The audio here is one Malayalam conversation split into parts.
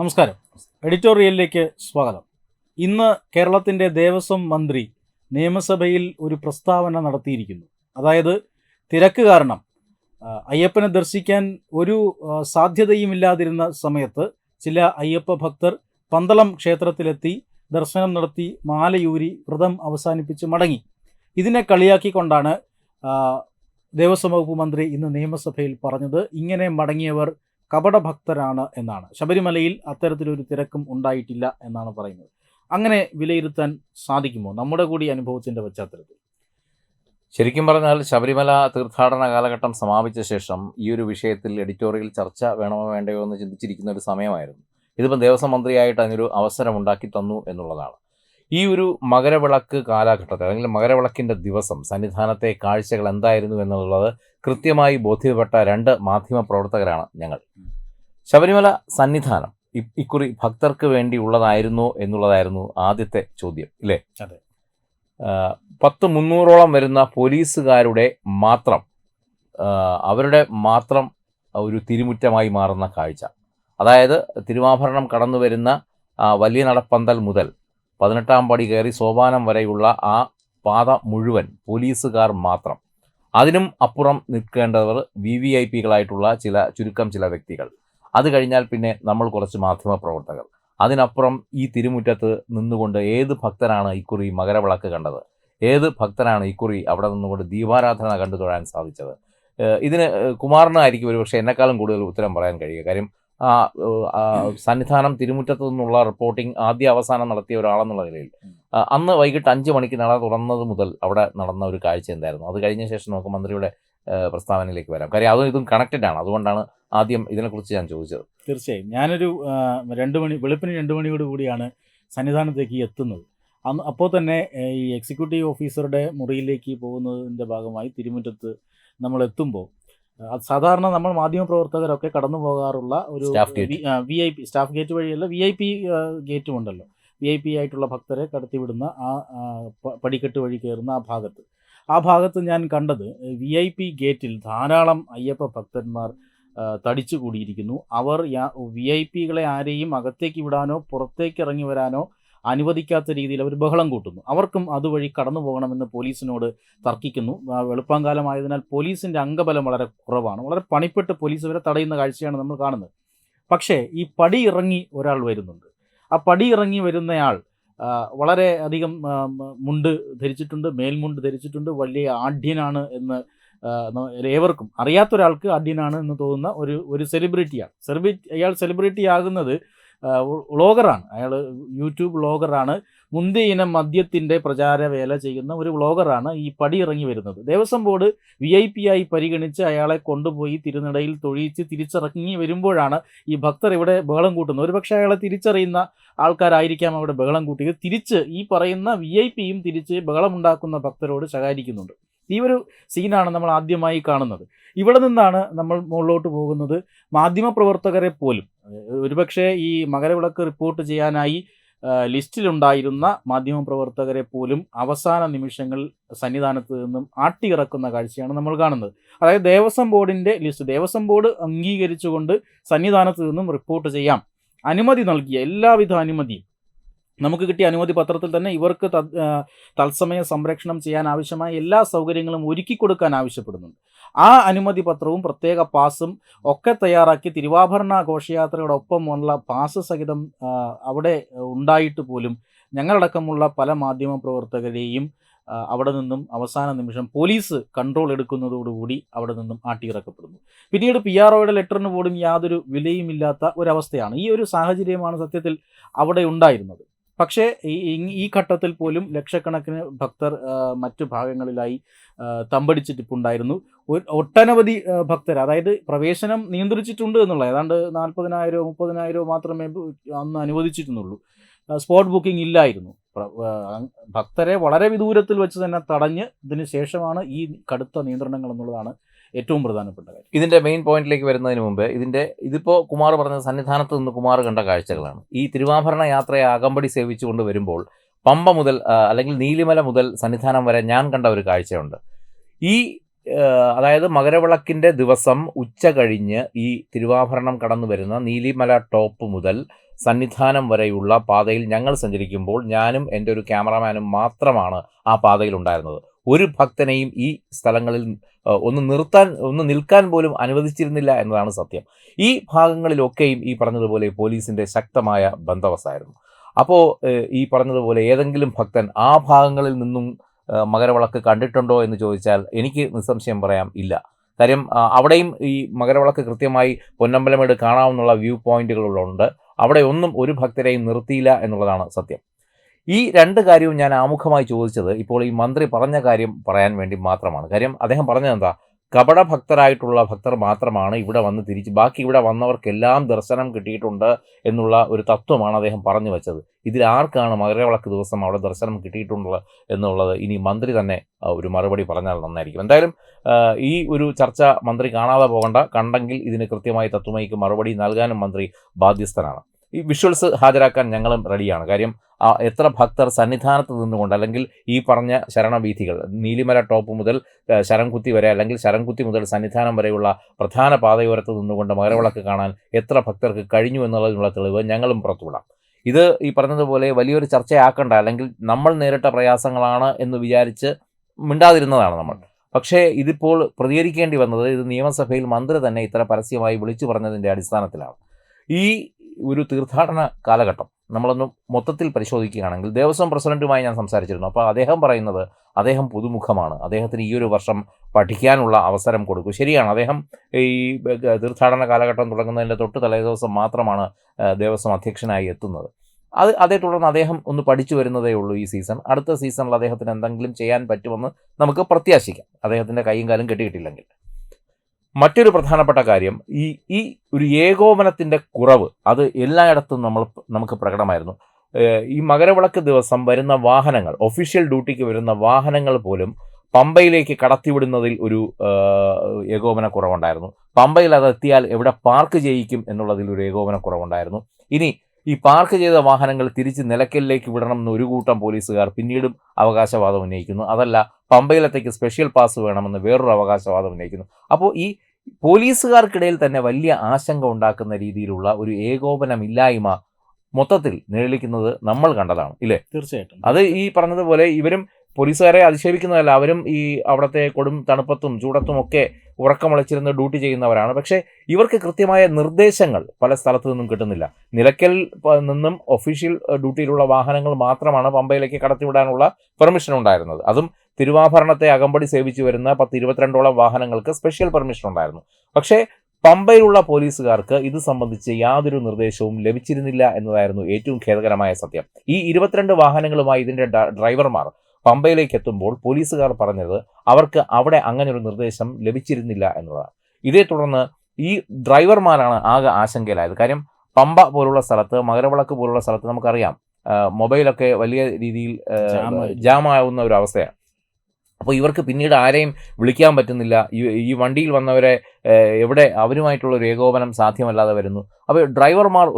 നമസ്കാരം. എഡിറ്റോറിയലിലേക്ക് സ്വാഗതം. ഇന്ന് കേരളത്തിന്റെ ദേവസ്വം മന്ത്രി നിയമസഭയിൽ ഒരു പ്രസ്താവന നടത്തിയിരിക്കുന്നു. അതായത് തിരക്ക് കാരണം അയ്യപ്പനെ ദർശിക്കാൻ ഒരു സാധ്യതയും സാധ്യതയുമില്ലാതിരുന്ന സമയത്ത് ചില അയ്യപ്പ ഭക്തർ പന്തളം ക്ഷേത്രത്തിലെത്തി ദർശനം നടത്തി മാലയൂരി വ്രതം അവസാനിപ്പിച്ച് മടങ്ങി. ഇതിനെ കളിയാക്കിക്കൊണ്ടാണ് ദേവസ്വം വകുപ്പ് മന്ത്രി ഇന്ന് നിയമസഭയിൽ പറഞ്ഞത്. ഇങ്ങനെ മടങ്ങിയവർ കപടഭക്തരാണ് എന്നാണ്. ശബരിമലയിൽ അത്തരത്തിലൊരു തിരക്കും ഉണ്ടായിട്ടില്ല എന്നാണ് പറയുന്നത്. അങ്ങനെ വിലയിരുത്താൻ സാധിക്കുമോ? നമ്മുടെ കൂടി അനുഭവത്തിന്റെ പശ്ചാത്തലത്തിൽ. ശരിക്കും പറഞ്ഞാൽ ശബരിമല തീർത്ഥാടന കാലഘട്ടം സമാപിച്ച ശേഷം ഈ ഒരു വിഷയത്തിൽ എഡിറ്റോറിയൽ ചർച്ച വേണമോ വേണ്ടയോ എന്ന് ചിന്തിച്ചിരിക്കുന്ന ഒരു സമയമായിരുന്നു. ഇതിപ്പം ദേവസ്വം മന്ത്രിയായിട്ട് അതിനൊരു അവസരം ഉണ്ടാക്കി തന്നു എന്നുള്ളതാണ്. ഈ ഒരു മകരവിളക്ക് കാലഘട്ടത്തിൽ അല്ലെങ്കിൽ മകരവിളക്കിന്റെ ദിവസം സന്നിധാനത്തെ കാഴ്ചകൾ എന്തായിരുന്നു എന്നുള്ളത് കൃത്യമായി ബോധ്യപ്പെട്ട രണ്ട് മാധ്യമ പ്രവർത്തകരാണ് ഞങ്ങൾ. ശബരിമല സന്നിധാനം ഇ- ഇക്കുറി ഭക്തർക്ക് വേണ്ടി വേണ്ടിയുള്ളതായിരുന്നോ എന്നുള്ളതായിരുന്നു ആദ്യത്തെ ചോദ്യം ഇല്ലേ? അതെ. പത്ത് മുന്നൂറോളം വരുന്ന പോലീസുകാരുടെ മാത്രം അവരുടെ മാത്രം ഒരു തിരുമുറ്റമായി മാറുന്ന കാഴ്ച. അതായത് തിരുവാഭരണം കടന്നു വരുന്ന വലിയ നടപ്പന്തൽ മുതൽ പതിനെട്ടാം പടി കയറി സോപാനം വരെയുള്ള ആ പാത മുഴുവൻ പോലീസുകാർ മാത്രം. അതിനും അപ്പുറം നിൽക്കേണ്ടവർ വി വി ഐ പികളായിട്ടുള്ള ചില ചുരുക്കം ചില വ്യക്തികൾ. അത് കഴിഞ്ഞാൽ പിന്നെ നമ്മൾ കുറച്ച് മാധ്യമ പ്രവർത്തകർ. അതിനപ്പുറം ഈ തിരുമുറ്റത്ത് നിന്നുകൊണ്ട് ഏത് ഭക്തനാണ് ഇക്കുറി മകരവിളക്ക് കണ്ടത്? ഏത് ഭക്തനാണ് ഇക്കുറി അവിടെ നിന്നുകൊണ്ട് ദീപാരാധന കണ്ടു തൊഴാൻ സാധിച്ചത്? ഇതിന് കുമാറിനായിരിക്കും ഒരു പക്ഷേ എന്നെക്കാളും കൂടുതൽ ഉത്തരം പറയാൻ കഴിയുക. കാര്യം സന്നിധാനം തിരുമുറ്റത്തു നിന്നുള്ള റിപ്പോർട്ടിംഗ് ആദ്യ അവസാനം നടത്തിയ ഒരാളെന്നുള്ള നിലയിൽ. അന്ന് വൈകിട്ട് അഞ്ച് മണിക്ക് നട തുറന്നത് മുതൽ അവിടെ നടന്ന ഒരു കാഴ്ച എന്തായിരുന്നു? അത് കഴിഞ്ഞ ശേഷം നമുക്ക് മന്ത്രിയുടെ പ്രസ്താവനയിലേക്ക് വരാം. കാര്യം അതും ഇതും കണക്റ്റഡ് ആണ്. അതുകൊണ്ടാണ് ആദ്യം ഇതിനെക്കുറിച്ച് ഞാൻ ചോദിച്ചത്. തീർച്ചയായും. ഞാനൊരു രണ്ട് മണി വെളുപ്പിന് രണ്ട് മണിയോട് കൂടിയാണ് സന്നിധാനത്തേക്ക് എത്തുന്നത്. അന്ന് അപ്പോൾ തന്നെ ഈ എക്സിക്യൂട്ടീവ് ഓഫീസറുടെ മുറിയിലേക്ക് പോകുന്നതിന്റെ ഭാഗമായി തിരുമുറ്റത്ത് നമ്മൾ എത്തുമ്പോൾ സാധാരണ നമ്മൾ മാധ്യമ മാധ്യമപ്രവർത്തകരൊക്കെ കടന്നു പോകാറുള്ള ഒരു V I P staff gate വഴിയല്ല വി ഐ പി ഗേറ്റും ഉണ്ടല്ലോ. വി ഐ പി ആയിട്ടുള്ള ഭക്തരെ കടത്തിവിടുന്ന ആ പടിക്കെട്ട് വഴി കയറുന്ന ആ ഭാഗത്ത്. ആ ഭാഗത്ത് ഞാൻ കണ്ടത് വി ഐ പി ഗേറ്റിൽ ധാരാളം അയ്യപ്പ ഭക്തന്മാർ തടിച്ചു കൂടിയിരിക്കുന്നു അവർ വി ഐ പികളെ ആരെയും അകത്തേക്ക് വിടാനോ പുറത്തേക്ക് ഇറങ്ങി വരാനോ അനുവദിക്കാത്ത രീതിയിൽ അവർ ബഹളം കൂട്ടുന്നു. അവർക്കും അതുവഴി കടന്നു പോകണമെന്ന് പോലീസിനോട് തർക്കിക്കുന്നു. വെളുപ്പാങ്കാലമായതിനാൽ പോലീസിന്റെ അംഗബലം വളരെ കുറവാണ്. വളരെ പണിപ്പെട്ട് പോലീസ് വരെ തടയുന്ന കാഴ്ചയാണ് നമ്മൾ കാണുന്നത്. പക്ഷേ ഈ പടി ഇറങ്ങി ഒരാൾ വരുന്നുണ്ട്. ആ പടി ഇറങ്ങി വരുന്നയാൾ വളരെ അധികം മുണ്ട് ധരിച്ചിട്ടുണ്ട് മേൽമുണ്ട് ധരിച്ചിട്ടുണ്ട് വലിയ ആഢ്യനാണ് എന്ന് ഏവർക്കും അറിയാത്തൊരാൾക്ക് ആഢ്യനാണ് എന്ന് തോന്നുന്ന ഒരു ഒരു സെലിബ്രിറ്റിയാണ് സെലിബ്രിറ്റി അയാൾ സെലിബ്രിറ്റി ആകുന്നത് വ്ളോഗറാണ്. അയാൾ യൂട്യൂബ് വ്ളോഗറാണ്. മുന്തിയിനം ഇനം പ്രചാര വേല ചെയ്യുന്ന ഒരു വ്ളോഗറാണ് ഈ പടി ഇറങ്ങി വരുന്നത്. Devaswom board V I P ആയി പരിഗണിച്ച് അയാളെ കൊണ്ടുപോയി തിരുനടയിൽ തൊഴിച്ച് തിരിച്ചിറങ്ങി വരുമ്പോഴാണ് ഈ ഭക്തർ ഇവിടെ ബഹളം കൂട്ടുന്നത്. ഒരുപക്ഷെ അയാളെ തിരിച്ചറിയുന്ന ആൾക്കാരായിരിക്കാം അവിടെ ബഹളം കൂട്ടിയത്. തിരിച്ച് ഈ പറയുന്ന വി ഐ പിയും തിരിച്ച് ബഹളമുണ്ടാക്കുന്ന ഭക്തരോട് ശകാരിക്കുന്നുണ്ട്. ഈ ഒരു സീനാണ് നമ്മൾ ആദ്യമായി കാണുന്നത്. ഇവിടെ നിന്നാണ് നമ്മൾ മുകളിലോട്ട് പോകുന്നത്. മാധ്യമപ്രവർത്തകരെ പോലും ഒരുപക്ഷെ ഈ മകരവിളക്ക് റിപ്പോർട്ട് ചെയ്യാനായി ലിസ്റ്റിലുണ്ടായിരുന്ന മാധ്യമപ്രവർത്തകരെ പോലും അവസാന നിമിഷങ്ങൾ സന്നിധാനത്ത് നിന്നും ആട്ടിയിറക്കുന്ന കാഴ്ചയാണ് നമ്മൾ കാണുന്നത്. അതായത് ദേവസ്വം ബോർഡിന്റെ ലിസ്റ്റ് ദേവസ്വം ബോർഡ് അംഗീകരിച്ചുകൊണ്ട് സന്നിധാനത്ത് നിന്നും റിപ്പോർട്ട് ചെയ്യാം. അനുമതി നൽകിയ എല്ലാവിധ അനുമതിയും. നമുക്ക് കിട്ടിയ അനുമതി പത്രത്തിൽ തന്നെ ഇവർക്ക് തത്സമയ സംരക്ഷണം ചെയ്യാൻ ആവശ്യമായ എല്ലാ സൗകര്യങ്ങളും ഒരുക്കി കൊടുക്കാൻ ആവശ്യപ്പെടുന്നുണ്ട്. ആ അനുമതി പത്രവും പ്രത്യേക പാസും ഒക്കെ തയ്യാറാക്കി തിരുവാഭരണ ഘോഷയാത്രയോടൊപ്പമുള്ള പാസ് സഹിതം അവിടെ ഉണ്ടായിട്ട് പോലും ഞങ്ങളടക്കമുള്ള പല മാധ്യമ പ്രവർത്തകരെയും അവിടെ നിന്നും അവസാന നിമിഷം പോലീസ് കൺട്രോൾ എടുക്കുന്നതോടുകൂടി അവിടെ നിന്നും ആട്ടിയിറക്കപ്പെടുന്നു. പിന്നീട് പി ആർ ഒയുടെ ലെറ്ററിന് പോലും യാതൊരു വിലയുമില്ലാത്ത ഒരവസ്ഥയാണ്. ഈ ഒരു സാഹചര്യമാണ് സത്യത്തിൽ അവിടെ ഉണ്ടായിരുന്നത്. പക്ഷേ ഈ ഘട്ടത്തിൽ പോലും ലക്ഷക്കണക്കിന് ഭക്തർ മറ്റു ഭാഗങ്ങളിലായി തമ്പടിച്ചിട്ടിപ്പുണ്ടായിരുന്നു. ഒട്ടനവധി ഭക്തർ അതായത് പ്രവേശനം നിയന്ത്രിച്ചിട്ടുണ്ട് എന്നുള്ള ഏതാണ്ട് നാൽപ്പതിനായിരമോ മുപ്പതിനായിരമോ മാത്രമേ അന്ന് അനുവദിച്ചിരുന്നുള്ളൂ. സ്പോട്ട് ബുക്കിംഗ് ഇല്ലായിരുന്നു. ഭക്തരെ വളരെ വിദൂരത്തിൽ വെച്ച് തന്നെ തടഞ്ഞ് ഇതിന് ശേഷമാണ് ഈ കടുത്ത നിയന്ത്രണങ്ങൾ എന്നുള്ളതാണ് ഏറ്റവും പ്രധാനപ്പെട്ട കാര്യം. ഇതിന്റെ മെയിൻ പോയിന്റിലേക്ക് വരുന്നതിന് മുമ്പ് ഇതിന്റെ ഇതിപ്പോ കുമാർ പറഞ്ഞ സന്നിധാനത്ത് നിന്ന് കുമാർ കണ്ട കാഴ്ചകളാണ്. ഈ തിരുവാഭരണ യാത്രയെ അകമ്പടി സേവിച്ചുകൊണ്ട് വരുമ്പോൾ പമ്പ മുതൽ അല്ലെങ്കിൽ നീലിമല മുതൽ സന്നിധാനം വരെ ഞാൻ കണ്ട ഒരു കാഴ്ചയുണ്ട്. ഈ അതായത് മകരവിളക്കിന്റെ ദിവസം ഉച്ച കഴിഞ്ഞ് ഈ തിരുവാഭരണം കടന്നു വരുന്ന നീലിമല ടോപ്പ് മുതൽ സന്നിധാനം വരെയുള്ള പാതയിൽ ഞങ്ങൾ സഞ്ചരിക്കുമ്പോൾ ഞാനും എന്റെ ഒരു ക്യാമറമാനും മാത്രമാണ് ആ പാതയിൽ ഉണ്ടായിരുന്നത്. ഒരു ഭക്തനെയും ഈ സ്ഥലങ്ങളിൽ ഒന്ന് നിർത്താൻ ഒന്ന് നിൽക്കാൻ പോലും അനുവദിച്ചിരുന്നില്ല എന്നതാണ് സത്യം. ഈ ഭാഗങ്ങളിലൊക്കെയും ഈ പറഞ്ഞതുപോലെ പോലീസിന്റെ ശക്തമായ ബന്ദോബസ്തായിരുന്നു. അപ്പോൾ ഈ പറഞ്ഞതുപോലെ ഏതെങ്കിലും ഭക്തൻ ആ ഭാഗങ്ങളിൽ നിന്നും മകരവിളക്ക് കണ്ടിട്ടുണ്ടോ എന്ന് ചോദിച്ചാൽ എനിക്ക് നിസ്സംശയം പറയാം ഇല്ല. കാര്യം അവിടെയും ഈ മകരവിളക്ക് കൃത്യമായി പൊന്നമ്പലമേട് കാണാവുന്ന വ്യൂ പോയിന്റുകളുണ്ട്. അവിടെ ഒന്നും ഒരു ഭക്തരെയും നിർത്തിയില്ല എന്നുള്ളതാണ് സത്യം. ഈ രണ്ട് കാര്യവും ഞാൻ ആമുഖമായി ചോദിച്ചത് ഇപ്പോൾ ഈ മന്ത്രി പറഞ്ഞ കാര്യം പറയാൻ വേണ്ടി മാത്രമാണ്. കാര്യം അദ്ദേഹം പറഞ്ഞത് എന്താ കപടഭക്തരായിട്ടുള്ള ഭക്തർ മാത്രമാണ് ഇവിടെ വന്ന് തിരിച്ച് ബാക്കി ഇവിടെ വന്നവർക്കെല്ലാം ദർശനം കിട്ടിയിട്ടുണ്ട് എന്നുള്ള ഒരു തത്വമാണ് അദ്ദേഹം പറഞ്ഞു വെച്ചത്. ഇതിൽ ആർക്കാണ് മകരവിളക്ക് ദിവസം അവിടെ ദർശനം കിട്ടിയിട്ടുള്ളത് എന്നുള്ളത് ഇനി മന്ത്രി തന്നെ ഒരു മറുപടി പറഞ്ഞാൽ നന്നായിരിക്കും. എന്തായാലും ഈ ഒരു ചർച്ച മന്ത്രി കാണാതെ പോകണ്ട. കണ്ടെങ്കിൽ ഇതിന് കൃത്യമായി തത്വമയിക്ക് മറുപടി നൽകാനും മന്ത്രി ബാധ്യസ്ഥനാണ്. ഈ വിഷ്വൽസ് ഹാജരാക്കാൻ ഞങ്ങളും റെഡിയാണ് കാര്യം എത്ര ഭക്തർ സന്നിധാനത്ത് നിന്നുകൊണ്ട് അല്ലെങ്കിൽ ഈ പറഞ്ഞ ശരണവീഥികൾ നീലിമല ടോപ്പ് മുതൽ ശരംകുത്തി വരെ അല്ലെങ്കിൽ ശരംകുത്തി മുതൽ സന്നിധാനം വരെയുള്ള പ്രധാന പാതയോരത്ത് നിന്നുകൊണ്ട് മകരവിളക്ക് കാണാൻ എത്ര ഭക്തർക്ക് കഴിഞ്ഞു എന്നുള്ളതിനുള്ള തെളിവ് ഞങ്ങളും പുറത്തുവിടാം ഇത് ഈ പറഞ്ഞതുപോലെ വലിയൊരു ചർച്ചയാക്കണ്ട അല്ലെങ്കിൽ നമ്മൾ നേരിട്ട പ്രയാസങ്ങളാണ് എന്ന് വിചാരിച്ച് മിണ്ടാതിരുന്നതാണ് നമ്മൾ. പക്ഷേ ഇതിപ്പോൾ പ്രതികരിക്കേണ്ടി വന്നത് ഇത് നിയമസഭയിൽ മന്ത്രി തന്നെ ഇത്ര പരസ്യമായി വിളിച്ചു പറഞ്ഞതിന്റെ അടിസ്ഥാനത്തിലാണ്. ഈ ഒരു തീർത്ഥാടന കാലഘട്ടം നമ്മളൊന്ന് മൊത്തത്തിൽ പരിശോധിക്കുകയാണെങ്കിൽ ദേവസ്വം പ്രസിഡന്റുമായി ഞാൻ സംസാരിച്ചിരുന്നു. അപ്പോൾ അദ്ദേഹം പറയുന്നത് അദ്ദേഹം പുതുമുഖമാണ്. അദ്ദേഹത്തിന് ഈ ഒരു വർഷം പഠിക്കാനുള്ള അവസരം കൊടുക്കും. ശരിയാണ് അദ്ദേഹം ഈ തീർത്ഥാടന കാലഘട്ടം തുടങ്ങുന്നതിന്റെ തൊട്ട് തലേദിവസം മാത്രമാണ് ദേവസ്വം അധ്യക്ഷനായി എത്തുന്നത്. അത് അതേ തുടർന്ന് അദ്ദേഹം ഒന്ന് പഠിച്ചു വരുന്നതേ ഉള്ളൂ ഈ സീസൺ. അടുത്ത സീസണിൽ അദ്ദേഹത്തിന് എന്തെങ്കിലും ചെയ്യാൻ പറ്റുമെന്ന് നമുക്ക് പ്രത്യാശിക്കാം. അദ്ദേഹത്തിന്റെ കൈയും കാലും കെട്ടിയിട്ടില്ലെങ്കിൽ. മറ്റൊരു പ്രധാനപ്പെട്ട കാര്യം ഈ ഈ ഒരു ഏകോപനത്തിന്റെ കുറവ് അത് എല്ലായിടത്തും നമ്മൾ നമുക്ക് പ്രകടമായിരുന്നു. ഈ മകരവിളക്ക് ദിവസം വരുന്ന വാഹനങ്ങൾ ഒഫീഷ്യൽ ഡ്യൂട്ടിക്ക് വരുന്ന വാഹനങ്ങൾ പോലും പമ്പയിലേക്ക് കടത്തിവിടുന്നതിൽ ഒരു ഏകോപന കുറവുണ്ടായിരുന്നു. പമ്പയിൽ അതെത്തിയാൽ എവിടെ പാർക്ക് ചെയ്യിക്കും എന്നുള്ളതിൽ ഒരു ഏകോപന കുറവുണ്ടായിരുന്നു. ഇനി ഈ പാർക്ക് ചെയ്ത വാഹനങ്ങൾ തിരിച്ച് നിലയ്ക്കലിലേക്ക് വിടണം എന്ന് ഒരു കൂട്ടം പോലീസുകാർ പിന്നീടും അവകാശവാദം ഉന്നയിക്കുന്നു. അതല്ല പമ്പയിലത്തേക്ക് സ്പെഷ്യൽ പാസ് വേണമെന്ന് വേറൊരു അവകാശവാദം ഉന്നയിക്കുന്നു. അപ്പോൾ ഈ പോലീസുകാർക്കിടയിൽ തന്നെ വലിയ ആശങ്ക ഉണ്ടാക്കുന്ന രീതിയിലുള്ള ഒരു ഏകോപനമില്ലായ്മ മൊത്തത്തിൽ നിഴലിക്കുന്നത് നമ്മൾ കണ്ടതാണ് ഇല്ലേ? തീർച്ചയായിട്ടും. അത് ഈ പറഞ്ഞതുപോലെ ഇവരും പോലീസുകാരെ അധിക്ഷേപിക്കുന്നതല്ല. അവരും ഈ അവിടുത്തെ കൊടും തണുപ്പത്തും ചൂടത്തും ഒക്കെ ഉറക്കമുളച്ചിരുന്ന് ഡ്യൂട്ടി ചെയ്യുന്നവരാണ്. പക്ഷേ ഇവർക്ക് കൃത്യമായ നിർദ്ദേശങ്ങൾ പല സ്ഥലത്തു നിന്നും കിട്ടുന്നില്ല. നിലയ്ക്കൽ നിന്നും ഒഫീഷ്യൽ ഡ്യൂട്ടിയിലുള്ള വാഹനങ്ങൾ മാത്രമാണ് പമ്പയിലേക്ക് കടത്തിവിടാനുള്ള പെർമിഷൻ ഉണ്ടായിരുന്നത്. അതും തിരുവാഭരണത്തെ അകമ്പടി സേവിച്ചു വരുന്ന പത്ത് ഇരുപത്തിരണ്ടോളം വാഹനങ്ങൾക്ക് സ്പെഷ്യൽ പെർമിഷൻ ഉണ്ടായിരുന്നു. പക്ഷേ പമ്പയിലുള്ള പോലീസുകാർക്ക് ഇത് സംബന്ധിച്ച് യാതൊരു നിർദ്ദേശവും ലഭിച്ചിരുന്നില്ല എന്നതായിരുന്നു ഏറ്റവും ഖേദകരമായ സത്യം. ഈ ഇരുപത്തിരണ്ട് വാഹനങ്ങളുമായി ഇതിന്റെ ഡ- ഡ്രൈവർമാർ പമ്പയിലേക്ക് എത്തുമ്പോൾ പോലീസുകാർ പറഞ്ഞത് അവർക്ക് അവിടെ അങ്ങനെ ഒരു നിർദ്ദേശം ലഭിച്ചിരുന്നില്ല എന്നുള്ളതാണ്. ഇതേ തുടർന്ന് ഈ ഡ്രൈവർമാരാണ് ആകെ ആശങ്കയിലായത്. കാര്യം പമ്പ പോലുള്ള സ്ഥലത്ത് മകരവിളക്ക് പോലുള്ള സ്ഥലത്ത് നമുക്കറിയാം മൊബൈലൊക്കെ വലിയ രീതിയിൽ ജാമാവുന്ന ഒരു അവസ്ഥയാണ്. അപ്പോൾ ഇവർക്ക് പിന്നീട് ആരെയും വിളിക്കാൻ പറ്റുന്നില്ല. ഈ വണ്ടിയിൽ വന്നവരെ എവിടെ അവരുമായിട്ടുള്ള ഏകോപനം സാധ്യമല്ലാതെ വരുന്നു. അപ്പോൾ ഡ്രൈവർമാർ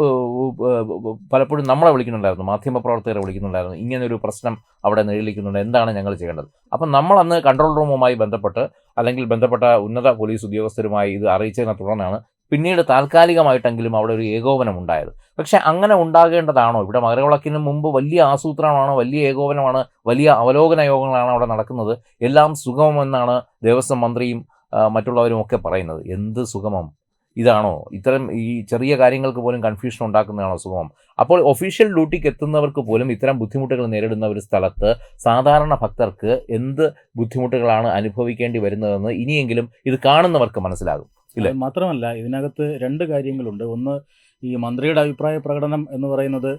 പലപ്പോഴും നമ്മളെ വിളിക്കുന്നുണ്ടായിരുന്നു. മാധ്യമപ്രവർത്തകരെ വിളിക്കുന്നുണ്ടായിരുന്നു. ഇങ്ങനൊരു പ്രശ്നം അവിടെ നിഴലിക്കുന്നുണ്ട്. എന്താണ് ഞങ്ങൾ ചെയ്യേണ്ടത്? അപ്പം നമ്മൾ അന്ന് കൺട്രോൾ റൂമുമായി ബന്ധപ്പെട്ട് അല്ലെങ്കിൽ ബന്ധപ്പെട്ട ഉന്നത പോലീസ് ഉദ്യോഗസ്ഥരുമായി ഇത് അറിയിച്ചതിനെ തുടർന്നാണ് പിന്നീട് താൽക്കാലികമായിട്ടെങ്കിലും അവിടെ ഒരു ഏകോപനം ഉണ്ടായത്. പക്ഷെ അങ്ങനെ ഉണ്ടാകേണ്ടതാണോ? ഇവിടെ മകരവിളക്കിന് മുമ്പ് വലിയ ആസൂത്രണമാണ്? വലിയ ഏകോപനമാണ്? വലിയ അവലോകന യോഗങ്ങളാണ് അവിടെ നടക്കുന്നത്? എല്ലാം സുഗമമെന്നാണ് ദേവസ്വം മന്ത്രിയും മറ്റുള്ളവരും ഒക്കെ പറയുന്നത്. എന്ത് സുഗമം? ഇതാണോ? ഇത്തരം ഈ ചെറിയ കാര്യങ്ങൾക്ക് പോലും കൺഫ്യൂഷൻ ഉണ്ടാക്കുന്നതാണോ സുഗമം? അപ്പോൾ ഒഫീഷ്യൽ ഡ്യൂട്ടിക്ക് എത്തുന്നവർക്ക് പോലും ഇത്തരം ബുദ്ധിമുട്ടുകൾ നേരിടുന്ന ഒരു സ്ഥലത്ത് സാധാരണ ഭക്തർക്ക് എന്ത് ബുദ്ധിമുട്ടുകളാണ് അനുഭവിക്കേണ്ടി വരുന്നതെന്ന് ഇനിയെങ്കിലും ഇത് കാണുന്നവർക്ക് മനസ്സിലാകും. ഇല്ലേ? മാത്രമല്ല ഇതിനകത്ത് രണ്ട് കാര്യങ്ങളുണ്ട് ഒന്ന് ഈ മന്ത്രിയുടെ അഭിപ്രായ പ്രകടനം എന്ന് പറയുന്നത്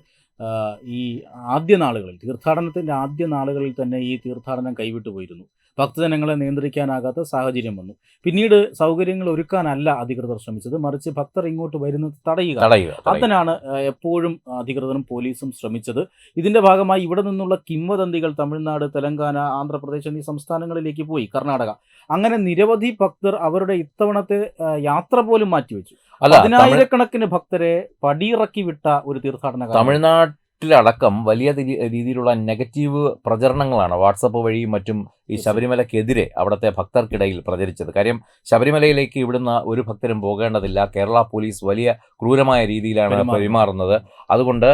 ഈ ആദ്യ നാളുകളിൽ തീർത്ഥാടനത്തിന്റെ ആദ്യ നാളുകളിൽ തന്നെ ഈ തീർത്ഥാടനം കൈവിട്ടു പോയിരുന്നു. ഭക്തജനങ്ങളെ നിയന്ത്രിക്കാനാകാത്ത സാഹചര്യം വന്നു. പിന്നീട് സൗകര്യങ്ങൾ ഒരുക്കാനല്ല അധികൃതർ ശ്രമിച്ചത്. മറിച്ച് ഭക്തർ ഇങ്ങോട്ട് വരുന്നത് തടയുക. അതിനാണ് എപ്പോഴും അധികൃതരും പോലീസും ശ്രമിച്ചത്. ഇതിന്റെ ഭാഗമായി ഇവിടെ നിന്നുള്ള കിംവദന്തികൾ തമിഴ്നാട് തെലങ്കാന ആന്ധ്രാപ്രദേശ് എന്നീ സംസ്ഥാനങ്ങളിലേക്ക് പോയി കർണാടക. അങ്ങനെ നിരവധി ഭക്തർ അവരുടെ ഇത്തവണത്തെ യാത്ര പോലും മാറ്റിവെച്ചു. പതിനായിരക്കണക്കിന് ഭക്തരെ പടിയിറക്കി വിട്ട ഒരു തീർത്ഥാടന തമിഴ്നാട്ടിലടക്കം വലിയ രീതിയിലുള്ള നെഗറ്റീവ് പ്രചരണങ്ങളാണ് വാട്സപ്പ് വഴിയും മറ്റും ഈ ശബരിമലക്കെതിരെ അവിടുത്തെ ഭക്തർക്കിടയിൽ പ്രചരിച്ചത്. കാര്യം ശബരിമലയിലേക്ക് ഇവിടുന്ന് ഒരു ഭക്തരും പോകേണ്ടതില്ല. കേരള പോലീസ് വലിയ ക്രൂരമായ രീതിയിലാണ് പെരുമാറുന്നത്. അതുകൊണ്ട്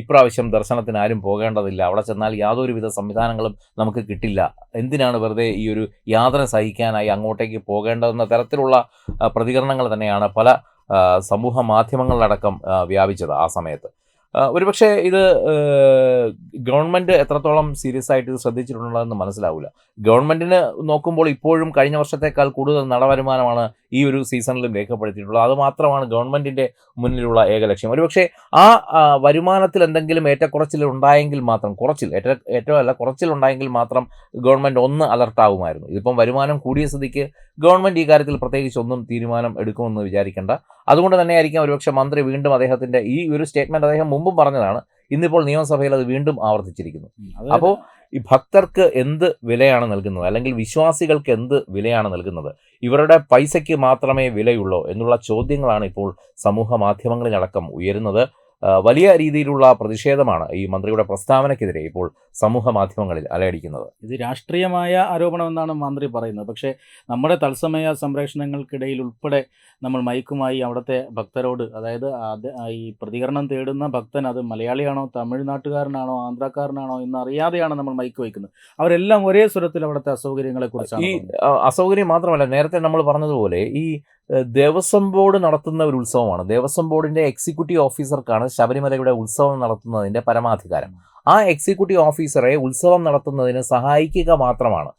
ഇപ്രാവശ്യം ദർശനത്തിന് ആരും പോകേണ്ടതില്ല. അവിടെ ചെന്നാൽ യാതൊരുവിധ സംവിധാനങ്ങളും നമുക്ക് കിട്ടില്ല. എന്തിനാണ് വെറുതെ ഈ ഒരു യാതന സഹിക്കാനായി അങ്ങോട്ടേക്ക് പോകേണ്ടതെന്ന തരത്തിലുള്ള പ്രതികരണങ്ങൾ തന്നെയാണ്. പല സമൂഹ മാധ്യമങ്ങളിലടക്കം വ്യാപിച്ചത് ആ സമയത്ത്. ഒരുപക്ഷെ ഇത് ഗവൺമെന്റ് എത്രത്തോളം സീരിയസ് ആയിട്ട് ഇത് ശ്രദ്ധിച്ചിട്ടുള്ളതെന്ന് മനസ്സിലാവില്ല ഗവൺമെന്റിന് നോക്കുമ്പോൾ ഇപ്പോഴും കഴിഞ്ഞ വർഷത്തേക്കാൾ കൂടുതൽ നടവരുമാനമാണ് ഈ ഒരു സീസണിലും രേഖപ്പെടുത്തിയിട്ടുള്ളത്. അത് മാത്രമാണ് ഗവൺമെന്റിന്റെ മുന്നിലുള്ള ഏക ലക്ഷ്യം. ഒരുപക്ഷെ ആ ആ, വരുമാനത്തിൽ എന്തെങ്കിലും ഏറ്റക്കുറച്ചിൽ ഉണ്ടായെങ്കിൽ മാത്രം കുറച്ചിൽ ഏറ്റ ഏറ്റവും അല്ല കുറച്ചിൽ ഉണ്ടായെങ്കിൽ മാത്രം ഗവൺമെന്റ് ഒന്ന് അലർട്ടാവുമായിരുന്നു. ഇതിപ്പം വരുമാനം കൂടിയ സ്ഥിതിക്ക് ഗവൺമെന്റ് ഈ കാര്യത്തിൽ പ്രത്യേകിച്ച് ഒന്നും തീരുമാനം എടുക്കുമെന്ന് വിചാരിക്കേണ്ട. അതുകൊണ്ട് തന്നെയായിരിക്കാം ഒരുപക്ഷെ മന്ത്രി വീണ്ടും അദ്ദേഹത്തിന്റെ ഈ ഒരു സ്റ്റേറ്റ്മെന്റ് അദ്ദേഹം മുമ്പും പറഞ്ഞതാണ്. ഇന്നിപ്പോൾ നിയമസഭയിൽ അത് വീണ്ടും ആവർത്തിച്ചിരിക്കുന്നു. അപ്പോൾ ഈ ഭക്തർക്ക് എന്ത് വിലയാണ് നൽകുന്നത്? അല്ലെങ്കിൽ വിശ്വാസികൾക്ക് എന്ത് വിലയാണ് നൽകുന്നത്? ഇവരുടെ പൈസയ്ക്ക് മാത്രമേ വിലയുള്ളൂ എന്നുള്ള ചോദ്യങ്ങളാണ് ഇപ്പോൾ സമൂഹ മാധ്യമങ്ങളിലടക്കം ഉയരുന്നത്. വലിയ രീതിയിലുള്ള പ്രതിഷേധമാണ് ഈ മന്ത്രിയുടെ പ്രസ്താവനക്കെതിരെ ഇപ്പോൾ സമൂഹ മാധ്യമങ്ങളിൽ അലയടിക്കുന്നത്. ഇത് രാഷ്ട്രീയമായ ആരോപണമെന്നാണ് മന്ത്രി പറയുന്നത്. പക്ഷേ നമ്മുടെ തത്സമയ സംപ്രേഷണങ്ങൾക്കിടയിൽ ഉൾപ്പെടെ നമ്മൾ മൈക്കുമായി അവിടുത്തെ ഭക്തരോട് അതായത് അത് ഈ പ്രതികരണം തേടുന്ന ഭക്തൻ അത് മലയാളിയാണോ തമിഴ്നാട്ടുകാരനാണോ ആന്ധ്രാക്കാരനാണോ എന്നറിയാതെയാണ് നമ്മൾ മൈക്ക് വയ്ക്കുന്നത്. അവരെല്ലാം ഒരേ സ്വരത്തിൽ അവിടുത്തെ അസൗകര്യങ്ങളെക്കുറിച്ചാണ് ഈ അസൗകര്യം മാത്രമല്ല നേരത്തെ നമ്മൾ പറഞ്ഞതുപോലെ ഈ ദേവസ്വം ബോർഡ് നടത്തുന്ന ഒരു ഉത്സവമാണ്. ദേവസ്വം ബോർഡിന്റെ എക്സിക്യൂട്ടീവ് ഓഫീസർക്കാണ് ശബരിമലയുടെ ഉത്സവം നടത്തുന്നതിന്റെ പരമാധികാരം. ആ എക്സിക്യൂട്ടീവ് ഓഫീസറെ ഉത്സവം നടത്തുന്നതിന് സഹായിക്കുക മാത്രമാണ്.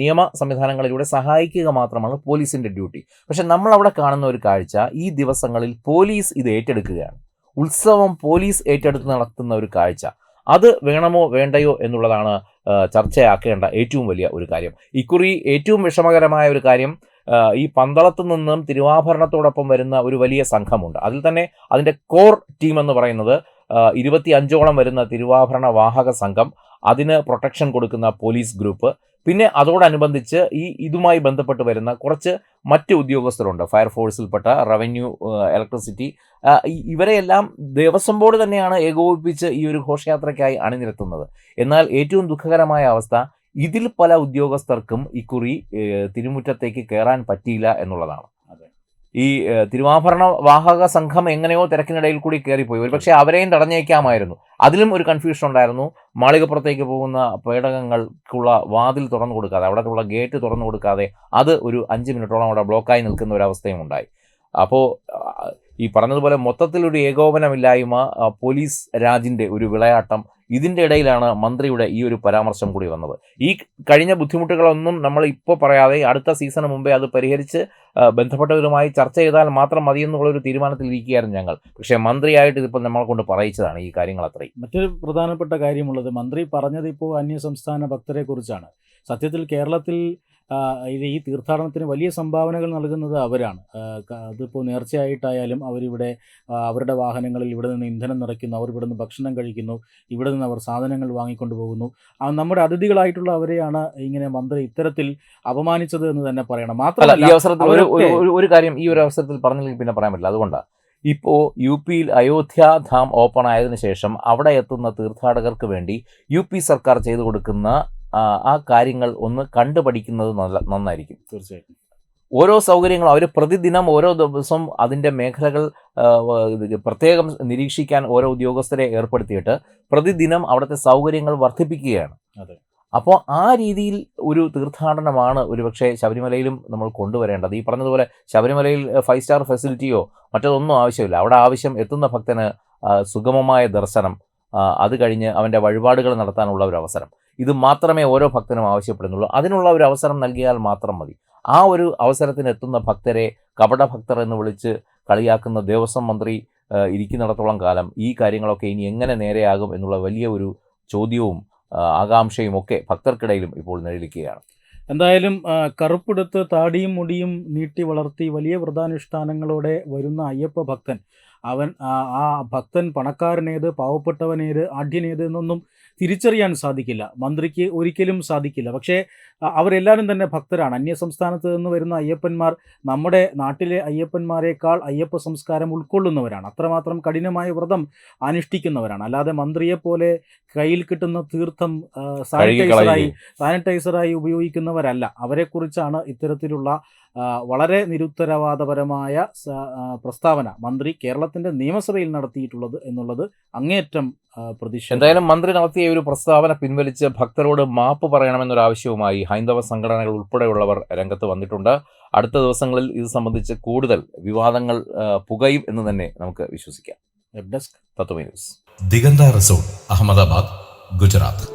നിയമ സംവിധാനങ്ങളിലൂടെ സഹായിക്കുക മാത്രമാണ് പോലീസിന്റെ ഡ്യൂട്ടി പക്ഷെ നമ്മൾ അവിടെ കാണുന്ന ഒരു കാഴ്ച ഈ ദിവസങ്ങളിൽ പോലീസ് ഇത് ഏറ്റെടുക്കുകയാണ്. ഉത്സവം പോലീസ് ഏറ്റെടുത്ത് നടത്തുന്ന ഒരു കാഴ്ച. അത് വേണമോ വേണ്ടയോ എന്നുള്ളതാണ് ചർച്ചയാക്കേണ്ട ഏറ്റവും വലിയ ഒരു കാര്യം. ഇക്കുറി ഏറ്റവും വിഷമകരമായ ഒരു കാര്യം ഈ പന്തളത്ത് നിന്നും തിരുവാഭരണത്തോടൊപ്പം വരുന്ന ഒരു വലിയ സംഘമുണ്ട്. അതിൽ തന്നെ അതിന്റെ കോർ ടീം എന്ന് പറയുന്നത് ഇരുപത്തി അഞ്ചോളം വരുന്ന തിരുവാഭരണ വാഹക സംഘം അതിന് പ്രൊട്ടക്ഷൻ കൊടുക്കുന്ന പോലീസ് ഗ്രൂപ്പ്. പിന്നെ അതോടനുബന്ധിച്ച് ഈ ഇതുമായി ബന്ധപ്പെട്ട് വരുന്ന കുറച്ച് മറ്റ് ഉദ്യോഗസ്ഥരുണ്ട്. ഫയർഫോഴ്സിൽപ്പെട്ട റവന്യൂ ഇലക്ട്രിസിറ്റി ഇവരെയെല്ലാം ദേവസ്വം ബോർഡ് തന്നെയാണ് ഏകോപിപ്പിച്ച് ഈ ഒരു ഘോഷയാത്രയ്ക്കായി അണിനിരത്തുന്നത്. എന്നാൽ ഏറ്റവും ദുഃഖകരമായ അവസ്ഥ ഇതിൽ പല ഉദ്യോഗസ്ഥർക്കും ഇക്കുറി തിരുമുറ്റത്തേക്ക് കയറാൻ പറ്റിയില്ല എന്നുള്ളതാണ്. ഈ തിരുവാഭരണ വാഹക സംഘം എങ്ങനെയോ തിരക്കിനിടയിൽ കൂടി കയറിപ്പോയി ഒരുപക്ഷെ അവരെയും തടഞ്ഞേക്കാമായിരുന്നു. അതിലും ഒരു കൺഫ്യൂഷൻ ഉണ്ടായിരുന്നു. മാളികപ്പുറത്തേക്ക് പോകുന്ന പേടകങ്ങൾക്കുള്ള വാതിൽ തുറന്നു കൊടുക്കാതെ അവിടെയുള്ള ഗേറ്റ് തുറന്നു കൊടുക്കാതെ അത് ഒരു അഞ്ച് മിനിറ്റോളം അവിടെ ബ്ലോക്കായി നിൽക്കുന്ന ഒരു അവസ്ഥയും ഉണ്ടായി. അപ്പോൾ ഈ പറഞ്ഞതുപോലെ മൊത്തത്തിലൊരു ഏകോപനമില്ലായ്മ പോലീസ് രാജിന്റെ ഒരു വിളയാട്ടം ഇതിന്റെ ഇടയിലാണ് മന്ത്രിയുടെ ഈ ഒരു പരാമർശം കൂടി വന്നത്. ഈ കഴിഞ്ഞ ബുദ്ധിമുട്ടുകളൊന്നും നമ്മൾ ഇപ്പോൾ പറയാതെ അടുത്ത സീസണ് മുമ്പേ അത് പരിഹരിച്ച് ബന്ധപ്പെട്ടവരുമായി ചർച്ച ചെയ്താൽ മാത്രം മതിയെന്നുള്ളൊരു തീരുമാനത്തിലിരിക്കുകയായിരുന്നു ഞങ്ങൾ. പക്ഷേ മന്ത്രിയായിട്ട് ഇതിപ്പോൾ നമ്മളെ കൊണ്ട് പറയിച്ചതാണ് ഈ കാര്യങ്ങൾ അത്രയും. മറ്റൊരു പ്രധാനപ്പെട്ട കാര്യമുള്ളത് മന്ത്രി പറഞ്ഞത് ഇപ്പോൾ അന്യസംസ്ഥാന ഭക്തരെ കുറിച്ചാണ്. സത്യത്തിൽ കേരളത്തിൽ ഇത് ഈ തീർത്ഥാടനത്തിന് വലിയ സംഭാവനകൾ നൽകുന്നത് അവരാണ്. അതിപ്പോൾ നേർച്ചയായിട്ടായാലും അവരിവിടെ അവരുടെ വാഹനങ്ങളിൽ ഇവിടെ നിന്ന് ഇന്ധനം നിറയ്ക്കുന്നു അവർ ഇവിടെ നിന്ന് ഭക്ഷണം കഴിക്കുന്നു ഇവിടെ നിന്ന് അവർ സാധനങ്ങൾ വാങ്ങിക്കൊണ്ടു പോകുന്നു. നമ്മുടെ അതിഥികളായിട്ടുള്ള അവരെയാണ് ഇങ്ങനെ മന്ത്രി ഇത്തരത്തിൽ അപമാനിച്ചത് എന്ന് തന്നെ പറയണം. മാത്രമല്ല ഈ അവസരത്തിൽ ഒരു ഒരു- കാര്യം ഈ ഒരു അവസരത്തിൽ പറഞ്ഞില്ലെങ്കിൽ പിന്നെ പറയാൻ പറ്റില്ല. അതുകൊണ്ടാണ് ഇപ്പോൾ യു പിയിൽ അയോധ്യ ധാം ഓപ്പൺ ആയതിനു ശേഷം അവിടെ എത്തുന്ന തീർത്ഥാടകർക്ക് വേണ്ടി യു പി സർക്കാർ ചെയ്തു കൊടുക്കുന്ന ആ, കാര്യങ്ങൾ ഒന്ന് കണ്ടുപഠിക്കുന്നത് നല്ല നന്നായിരിക്കും. തീർച്ചയായിട്ടും. ഓരോ സൗകര്യങ്ങളും അവർ പ്രതിദിനം ഓരോ ദിവസവും അതിന്റെ മേഖലകൾ പ്രത്യേകം നിരീക്ഷിക്കാൻ ഓരോ ഉദ്യോഗസ്ഥരെ ഏർപ്പെടുത്തിയിട്ട് പ്രതിദിനം അവിടുത്തെ സൗകര്യങ്ങൾ വർദ്ധിപ്പിക്കുകയാണ്. അതെ. അപ്പോൾ ആ രീതിയിൽ ഒരു തീർത്ഥാടനമാണ് ഒരുപക്ഷെ ശബരിമലയിലും നമ്മൾ കൊണ്ടുവരേണ്ടത്. ഈ പറഞ്ഞതുപോലെ ശബരിമലയിൽ ഫൈവ് സ്റ്റാർ ഫെസിലിറ്റിയോ മറ്റതൊന്നും ആവശ്യമില്ല. അവിടെ ആവശ്യം എത്തുന്ന ഭക്തന് സുഗമമായ ദർശനം അത് കഴിഞ്ഞ് അവന്റെ വഴിപാടുകൾ നടത്താനുള്ള ഒരു അവസരം. ഇത് മാത്രമേ ഓരോ ഭക്തനും ആവശ്യപ്പെടുന്നുള്ളൂ. അതിനുള്ള ഒരു അവസരം നൽകിയാൽ മാത്രം മതി. ആ ഒരു അവസരത്തിന് എത്തുന്ന ഭക്തരെ കപടഭക്തർ എന്ന് വിളിച്ച് കളിയാക്കുന്ന ദേവസ്വം മന്ത്രി ഇരിക്കുന്നിടത്തോളം കാലം ഈ കാര്യങ്ങളൊക്കെ ഇനി എങ്ങനെ നേരെയാകും എന്നുള്ള വലിയ ഒരു ചോദ്യവും ആകാംക്ഷയും ഒക്കെ ഭക്തർക്കിടയിലും ഇപ്പോൾ നിഴലിക്കുകയാണ്. എന്തായാലും കറുപ്പെടുത്ത് താടിയും മുടിയും നീട്ടി വളർത്തി വലിയ വ്രതാനുഷ്ഠാനങ്ങളോടെ വരുന്ന അയ്യപ്പ ഭക്തൻ അവൻ ആ ഭക്തൻ പണക്കാരനേത് പാവപ്പെട്ടവനേത് ആഢ്യനേത് എന്നൊന്നും തിരിച്ചറിയാൻ സാധിക്കില്ല. മന്ത്രിക്ക് ഒരിക്കലും സാധിക്കില്ല. പക്ഷേ അവരെല്ലാവരും തന്നെ ഭക്തരാണ്. അന്യ സംസ്ഥാനത്ത് നിന്ന് വരുന്ന അയ്യപ്പന്മാർ നമ്മുടെ നാട്ടിലെ അയ്യപ്പന്മാരെക്കാൾ അയ്യപ്പ സംസ്കാരം ഉൾക്കൊള്ളുന്നവരാണ്. അത്രമാത്രം കഠിനമായ വ്രതം അനുഷ്ഠിക്കുന്നവരാണ്. അല്ലാതെ മന്ത്രിയെ പോലെ കയ്യിൽ കിട്ടുന്ന തീർത്ഥം സാനിറ്റൈസറായി സാനിറ്റൈസറായി ഉപയോഗിക്കുന്നവരല്ല. അവരെക്കുറിച്ചാണ് ഇത്തരത്തിലുള്ള വളരെ നിരുത്തരവാദപരമായ പ്രസ്താവന മന്ത്രി കേരളത്തിന്റെ നിയമസഭയിൽ നടത്തിയിട്ടുള്ളത് എന്നുള്ളത് അങ്ങേയറ്റം പ്രതീക്ഷ എന്തായാലും മന്ത്രി നടത്തിയ ഒരു പ്രസ്താവന പിൻവലിച്ച് ഭക്തരോട് മാപ്പ് പറയണമെന്നൊരു ആവശ്യവുമായി ഹൈന്ദവ സംഘടനകൾ ഉൾപ്പെടെയുള്ളവർ രംഗത്ത് വന്നിട്ടുണ്ട്. അടുത്ത ദിവസങ്ങളിൽ ഇത് സംബന്ധിച്ച് കൂടുതൽ വിവാദങ്ങൾ പുകയും എന്ന് തന്നെ നമുക്ക് വിശ്വസിക്കാം. Web desk Tatva news. Diganta resort Ahmedabad Gujarat.